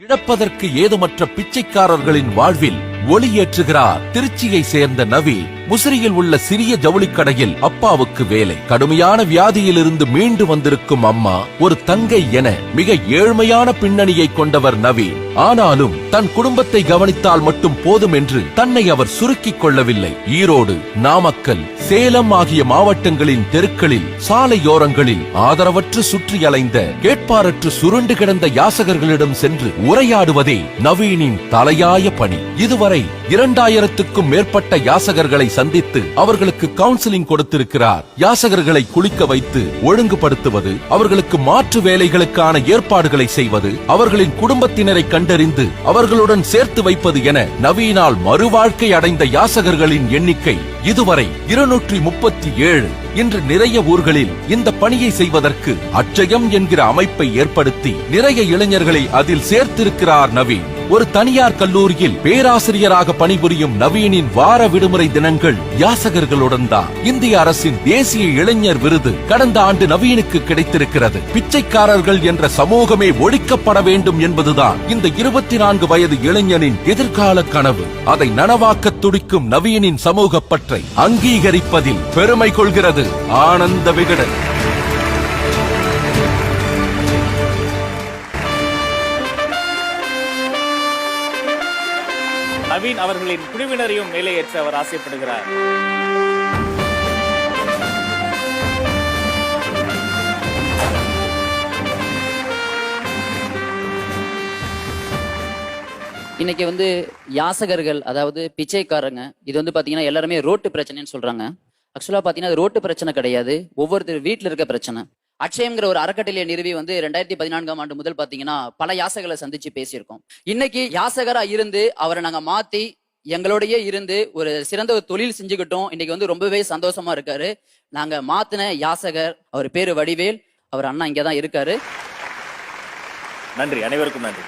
இழப்பதற்கு ஏதுமற்ற பிச்சைக்காரர்களின் வாழ்வில் ஒளியேற்றுகிறார். திருச்சியை சேர்ந்த நவி முசிறியில் உள்ள சிறிய ஜவுளி கடையில் அப்பாவுக்கு வேலை. கடுமையான வியாதியிலிருந்து மீண்டு வந்திருக்கும் அம்மா ஒரு தங்கை என மிக ஏழ்மையான பின்னணியை கொண்டவர் நவி. ஆனாலும் தன் குடும்பத்தை கவனித்தால் மட்டும் போதும் என்று தன்னை அவர் சுருக்கிக் கொள்ளவில்லை. ஈரோடு நாமக்கல் சேலம் ஆகிய மாவட்டங்களின் தெருக்களில் சாலையோரங்களில் ஆதரவற்று சுற்றி அலைந்த கேட்பாரற்று சுருண்டு கிடந்த யாசகர்களிடம் சென்று உரையாடுவதே நவீனின் தலையாய பணி. இதுவரை இரண்டாயிரத்துக்கும் மேற்பட்ட யாசகர்களை சந்தித்து அவர்களுக்கு கவுன்சிலிங் கொடுத்திருக்கிறார். யாசகர்களை குளிக்க வைத்து ஒழுங்குபடுத்துவது அவர்களுக்கு மாற்று வேலைகளுக்கான ஏற்பாடுகளை செய்வது அவர்களின் குடும்பத்தினரை கண்டறிந்து அவர்களுடன் சேர்த்து வைப்பது என நவீனால் மறுவாழ்க்கை அடைந்த யாசகர்களின் எண்ணிக்கை இதுவரை இருநூற்றி முப்பத்தி ஏழு இன்று நிறைய ஊர்களில் இந்த பணியை செய்வதற்கு அட்சயம் என்கிற அமைப்பை ஏற்படுத்தி நிறைய இளைஞர்களை அதில் சேர்த்திருக்கிறார் நவீன். ஒரு தனியார் கல்லூரியில் பேராசிரியராக பணிபுரியும் நவீனின் வார விடுமுறை தினங்கள் யாசகர்களுடன் தான். இந்திய அரசின் தேசிய இளைஞர் விருது கடந்த ஆண்டு நவீனுக்கு கிடைத்திருக்கிறது. பிச்சைக்காரர்கள் என்ற சமூகமே ஒழிக்கப்பட வேண்டும் என்பதுதான் இந்த இருபத்தி நான்கு வயது இளைஞனின் எதிர்கால கனவு. அதை நனவாக்க துடிக்கும் நவீனின் சமூக பற்றை அங்கீகரிப்பதில் பெருமை கொள்கிறது. ஆனந்த விகடன். நவீன் அவர்களின் குழுவினரையும் மேலே அவர் ஆசைப்படுகிறார். இன்னைக்கு வந்து யாசகர்கள் அதாவது பிச்சைக்காரங்க இது வந்து பார்த்தீங்கன்னா எல்லாருமே ரோட்டு பிரச்சனைன்னு சொல்றாங்க. ஆக்சுவலாக பார்த்தீங்கன்னா அது ரோட்டு பிரச்சனை கிடையாது. ஒவ்வொருத்தர் வீட்டில் இருக்க பிரச்சனை. அட்சயம்ங்கிற ஒரு அறக்கட்டளையை நிறுவி வந்து ரெண்டாயிரத்தி பதினான்காம் ஆண்டு முதல் பாத்தீங்கன்னா பல யாசகர்களை சந்திச்சு பேசியிருக்கோம். இன்னைக்கு யாசகரா இருந்து அவரை நாங்க மாத்தி எங்களோடயே இருந்து ஒரு சிறந்த ஒரு தொழில் செஞ்சுக்கிட்டோம். இன்னைக்கு வந்து ரொம்பவே சந்தோஷமா இருக்காரு. நாங்க மாத்தின யாசகர் அவர் பேரு வடிவேல் அவர் அண்ணா இங்கதான் இருக்காரு. நன்றி. அனைவருக்கும் நன்றி.